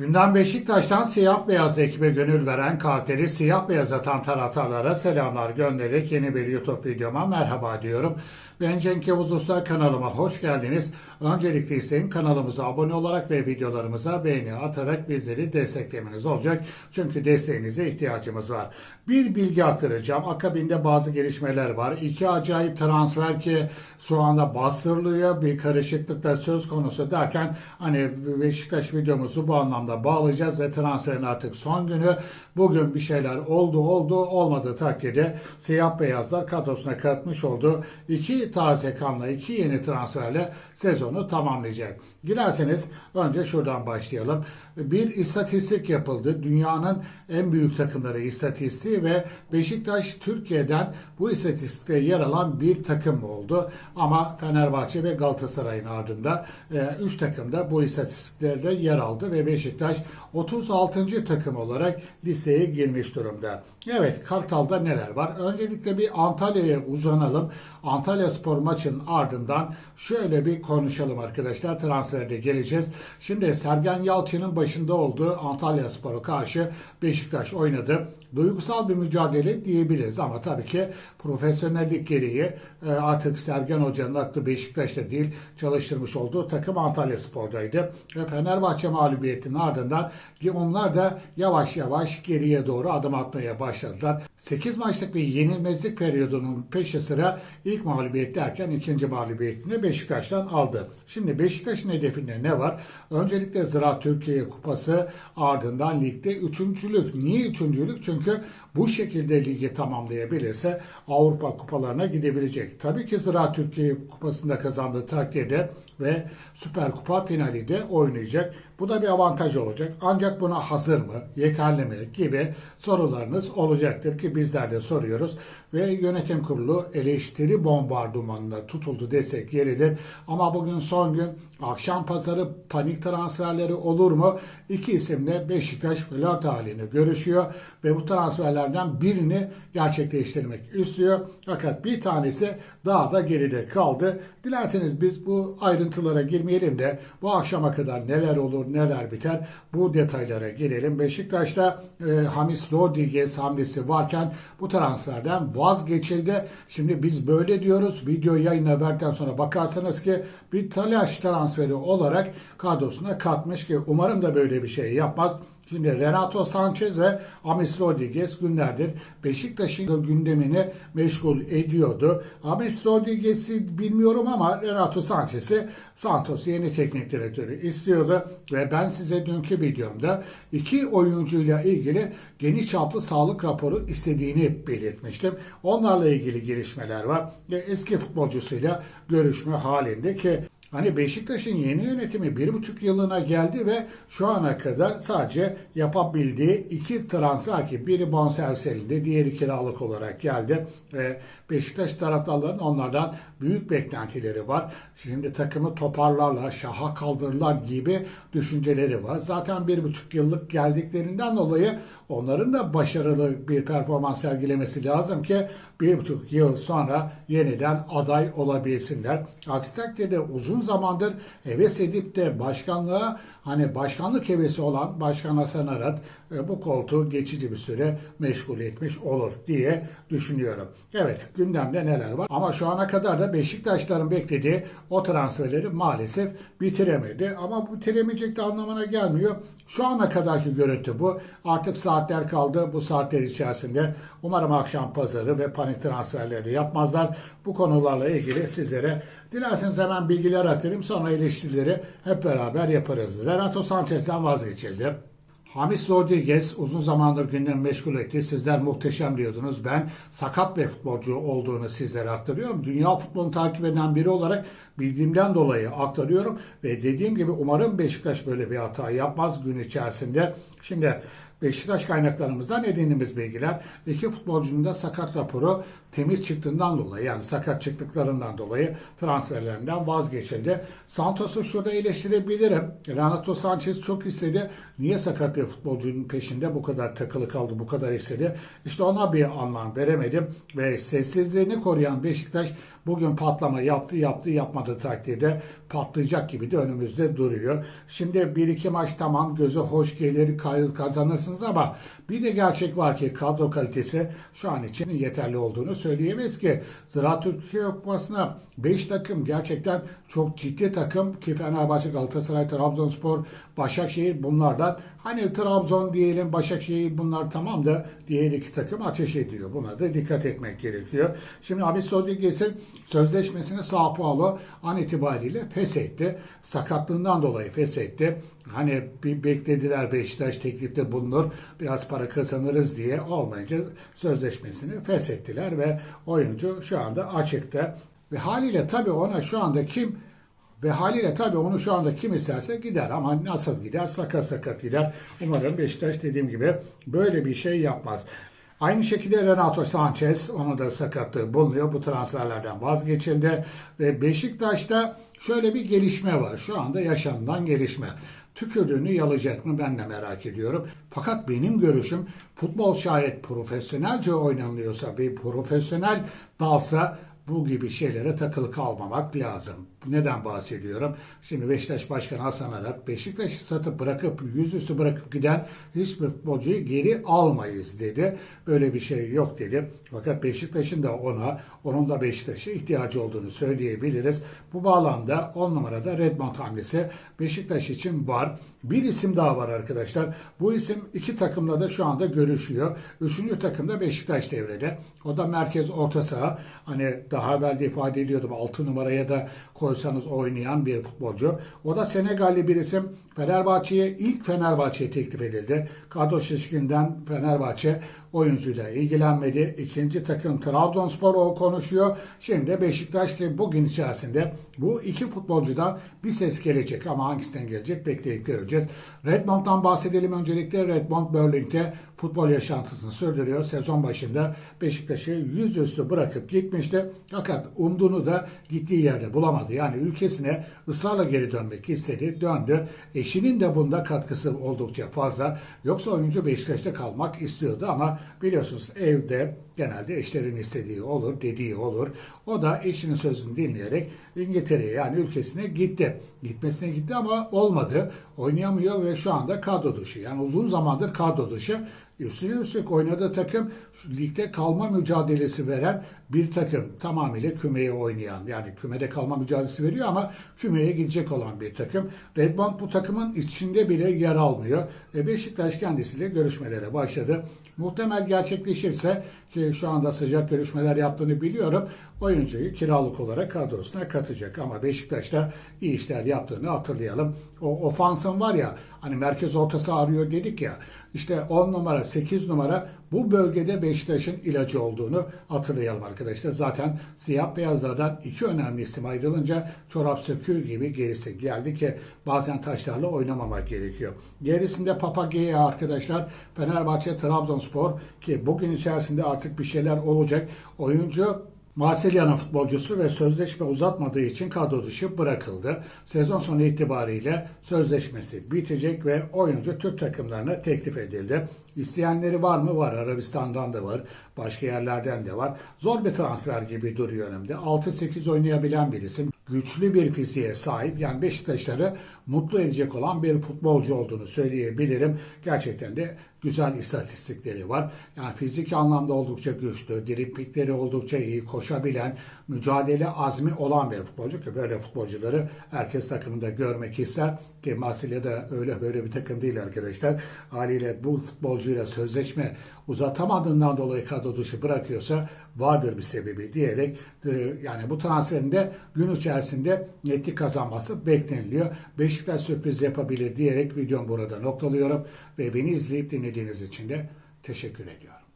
Gündem Beşiktaş'tan siyah beyaz ekibe gönül veren karakteri siyah beyaz atan taraftarlara selamlar göndererek yeni bir YouTube videoma merhaba diyorum. Ben Cenk Yavuz Usta kanalıma hoş geldiniz. Öncelikle isteğim kanalımıza abone olarak ve videolarımıza beğeni atarak bizleri desteklemeniz olacak. Çünkü desteğinize ihtiyacımız var. Bir bilgi aktaracağım. Akabinde bazı gelişmeler var. İki acayip transfer ki şu anda bastırılıyor. Bir karışıklık da söz konusu derken hani Beşiktaş videomuzu bu anlamda bağlayacağız ve transferin artık son günü. Bugün bir şeyler oldu oldu olmadığı takdirde siyah beyazlar kadrosuna katmış oldu. İki taze kanla iki yeni transferle sezonu tamamlayacak. Dilerseniz önce şuradan başlayalım. Bir istatistik yapıldı. Dünyanın en büyük takımları istatistiği ve Beşiktaş Türkiye'den bu istatistikte yer alan bir takım oldu. Ama Fenerbahçe ve Galatasaray'ın ardında 3 takım da bu istatistiklerde yer aldı ve Beşiktaş 36. takım olarak listeye girmiş durumda. Evet Kartal'da neler var? Öncelikle bir Antalya'ya uzanalım. Antalya Spor maçın ardından şöyle bir konuşalım arkadaşlar. Transferde geleceğiz. Şimdi Sergen Yalçın'ın başında olduğu Antalya Spor'a karşı Beşiktaş oynadı. Duygusal bir mücadele diyebiliriz ama tabii ki profesyonellik gereği e, artık Sergen Hoca'nın aklı Beşiktaş'ta değil çalıştırmış olduğu takım Antalya Spor'daydı. Ve Fenerbahçe mağlubiyetinin ardından onlar da yavaş yavaş geriye doğru adım atmaya başladılar. 8 maçlık bir yenilmezlik periyodunun peşi sıra ilk mağlubiyet derken ikinci mağlubiyetini Beşiktaş'tan aldı. Şimdi Beşiktaş'ın hedefinde ne var? Öncelikle Zira Türkiye Kupası ardından ligde üçüncülük. Niye üçüncülük? Çünkü bu şekilde ligi tamamlayabilirse Avrupa kupalarına gidebilecek. Tabii ki Zira Türkiye Kupası'nda kazandığı takdirde ve Süper Kupa finali de oynayacak. Bu da bir avantaj olacak. Ancak buna hazır mı, yeterli mi gibi sorularınız olacaktır ki bizler de soruyoruz. Ve yönetim kurulu eleştiri bombardımanına tutuldu desek yeridir. Ama bugün son gün akşam pazarı panik transferleri olur mu? İki isimle Beşiktaş flört halini görüşüyor ve bu transferlerden birini gerçekleştirmek istiyor. Fakat bir tanesi daha da geride kaldı. Dilerseniz biz bu ayrıntılara girmeyelim de bu akşama kadar neler olur neler biter bu detaylara girelim. Beşiktaş'ta e, Hamis Rodriguez hamlesi varken bu transferden vazgeçildi. Şimdi biz böyle diyoruz. Video yayına verdikten sonra bakarsanız ki bir talaş transferi olarak kadrosuna katmış ki umarım da böyle bir şey yapmaz. Şimdi Renato Sanchez ve Amis Rodriguez günlerdir Beşiktaş'ın gündemini meşgul ediyordu. Amis Rodriguez'i bilmiyorum ama Renato Sanchez'i Santos yeni teknik direktörü istiyordu ve ben size dünkü videomda iki oyuncuyla ilgili geniş çaplı sağlık raporu istediğini belirtmiştim. Onlarla ilgili gelişmeler var eski futbolcusuyla görüşme halinde ki Hani Beşiktaş'ın yeni yönetimi bir buçuk yılına geldi ve şu ana kadar sadece yapabildiği iki transfer ki biri bonservis elinde diğeri kiralık olarak geldi. Ve Beşiktaş taraftarlarının onlardan büyük beklentileri var. Şimdi takımı toparlarlar, şaha kaldırırlar gibi düşünceleri var. Zaten bir buçuk yıllık geldiklerinden dolayı onların da başarılı bir performans sergilemesi lazım ki bir buçuk yıl sonra yeniden aday olabilsinler. Aksi takdirde uzun zamandır heves edip de başkanlığa hani başkanlık hevesi olan Başkan Hasan Arat e, bu koltuğu geçici bir süre meşgul etmiş olur diye düşünüyorum. Evet gündemde neler var ama şu ana kadar da Beşiktaşların beklediği o transferleri maalesef bitiremedi. Ama bitiremeyecek de anlamına gelmiyor. Şu ana kadarki görüntü bu. Artık saatler kaldı. Bu saatler içerisinde umarım akşam pazarı ve panik transferleri yapmazlar. Bu konularla ilgili sizlere dilerseniz hemen bilgiler atayım. Sonra eleştirileri hep beraber yaparız. Renato Sanchez'den vazgeçildi. Hamis Rodriguez uzun zamandır gündem meşgul etti. Sizler muhteşem diyordunuz. Ben sakat bir futbolcu olduğunu sizlere aktarıyorum. Dünya futbolunu takip eden biri olarak bildiğimden dolayı aktarıyorum. Ve dediğim gibi umarım Beşiktaş böyle bir hata yapmaz gün içerisinde. Şimdi Beşiktaş kaynaklarımızdan edindiğimiz bilgiler iki futbolcunun da sakat raporu temiz çıktığından dolayı yani sakat çıktıklarından dolayı transferlerinden vazgeçildi. Santos'u şurada eleştirebilirim. Renato Sanchez çok istedi. Niye sakat bir futbolcunun peşinde bu kadar takılı kaldı, bu kadar istedi? İşte ona bir anlam veremedim ve sessizliğini koruyan Beşiktaş Bugün patlama yaptı yaptı yapmadı takdirde patlayacak gibi de önümüzde duruyor. Şimdi bir iki maç tamam göze hoş gelir kazanırsınız ama bir de gerçek var ki kadro kalitesi şu an için yeterli olduğunu söyleyemeyiz ki. Zira Türkiye Kupası'na 5 takım gerçekten çok ciddi takım ki Fenerbahçe, Galatasaray, Trabzonspor, Başakşehir bunlardan hani Trabzon diyelim Başakşehir bunlar tamam da diğer iki takım ateş ediyor. Buna da dikkat etmek gerekiyor. Şimdi Abis Rodriguez'in sözleşmesini Sao Paulo an itibariyle feshetti. Sakatlığından dolayı feshetti. Hani bir beklediler Beşiktaş teklifte bulunur biraz para kazanırız diye olmayınca sözleşmesini feshettiler ve oyuncu şu anda açıkta. Ve haliyle tabii ona şu anda kim ve haliyle tabii onu şu anda kim isterse gider ama nasıl gider? Sakat sakat gider. Umarım Beşiktaş dediğim gibi böyle bir şey yapmaz. Aynı şekilde Renato Sanchez, onu da sakatlığı bulunuyor. Bu transferlerden vazgeçildi. Ve Beşiktaş'ta şöyle bir gelişme var. Şu anda yaşanılan gelişme. Tükürdüğünü yalayacak mı ben de merak ediyorum. Fakat benim görüşüm futbol şayet profesyonelce oynanıyorsa bir profesyonel dalsa bu gibi şeylere takılı kalmamak lazım. Neden bahsediyorum? Şimdi Beşiktaş Başkanı Hasan Arat Beşiktaş'ı satıp bırakıp yüzüstü bırakıp giden hiçbir futbolcuyu geri almayız dedi. Böyle bir şey yok dedi. Fakat Beşiktaş'ın da ona, onun da Beşiktaş'a ihtiyacı olduğunu söyleyebiliriz. Bu bağlamda 10 numarada Redmond hamlesi Beşiktaş için var. Bir isim daha var arkadaşlar. Bu isim iki takımla da şu anda görüşüyor. Üçüncü takımda Beşiktaş devrede. O da merkez orta saha. Hani daha evvel de ifade ediyordum 6 numaraya da koysanız oynayan bir futbolcu. O da Senegalli bir isim. Fenerbahçe'ye ilk Fenerbahçe'ye teklif edildi. Kadro şişkinden Fenerbahçe oyuncuyla ilgilenmedi. İkinci takım Trabzonspor o konuşuyor. Şimdi Beşiktaş ki bugün içerisinde bu iki futbolcudan bir ses gelecek ama hangisinden gelecek bekleyip göreceğiz. Redmond'dan bahsedelim öncelikle. Redmond Berlin'de futbol yaşantısını sürdürüyor. Sezon başında Beşiktaş'ı yüzüstü bırakıp gitmişti. Fakat umduğunu da gittiği yerde bulamadı. Yani ülkesine ısrarla geri dönmek istedi. Döndü. Eşinin de bunda katkısı oldukça fazla. Yoksa oyuncu Beşiktaş'ta kalmak istiyordu ama biliyorsunuz evde genelde eşlerin istediği olur, dediği olur. O da eşinin sözünü dinleyerek İngiltere'ye yani ülkesine gitti. Gitmesine gitti ama olmadı. Oynayamıyor ve şu anda kadro dışı. Yani uzun zamandır kadro dışı. Üstüne üstlük oynadığı takım ligde kalma mücadelesi veren bir takım. Tamamıyla kümeye oynayan yani kümede kalma mücadelesi veriyor ama kümeye gidecek olan bir takım. Redmond bu takımın içinde bile yer almıyor. Ve Beşiktaş kendisiyle görüşmelere başladı. Muhtemel gerçekleşirse ki şu anda sıcak görüşmeler yaptığını biliyorum. Oyuncuyu kiralık olarak kadrosuna katacak ama Beşiktaş'ta iyi işler yaptığını hatırlayalım. O ofansın var ya hani merkez ortası arıyor dedik ya işte 10 numara 8 numara bu bölgede Beşiktaş'ın ilacı olduğunu hatırlayalım arkadaşlar. Zaten siyah beyazlardan iki önemli isim ayrılınca çorap söküğü gibi gerisi geldi ki bazen taşlarla oynamamak gerekiyor. Gerisinde Papageya arkadaşlar Fenerbahçe Trabzonspor ki bugün içerisinde artık bir şeyler olacak. Oyuncu Marsilya'nın futbolcusu ve sözleşme uzatmadığı için kadro dışı bırakıldı. Sezon sonu itibariyle sözleşmesi bitecek ve oyuncu Türk takımlarına teklif edildi. İsteyenleri var mı? Var. Arabistan'dan da var. Başka yerlerden de var. Zor bir transfer gibi duruyor önümde. 6-8 oynayabilen bir isim. Güçlü bir fiziğe sahip. Yani Beşiktaşları mutlu edecek olan bir futbolcu olduğunu söyleyebilirim. Gerçekten de güzel istatistikleri var. Yani fizik anlamda oldukça güçlü, driplikleri oldukça iyi, koşabilen, mücadele azmi olan bir futbolcu ki böyle futbolcuları herkes takımında görmek ister. Ki Marsilya'da öyle böyle bir takım değil arkadaşlar. Haliyle bu futbolcuyla sözleşme uzatamadığından dolayı kadro dışı bırakıyorsa vardır bir sebebi diyerek e, yani bu transferin de gün içerisinde netlik kazanması bekleniliyor. Beşiktaş sürpriz yapabilir diyerek videomu burada noktalıyorum ve beni izleyip dinlediğiniz için de teşekkür ediyorum.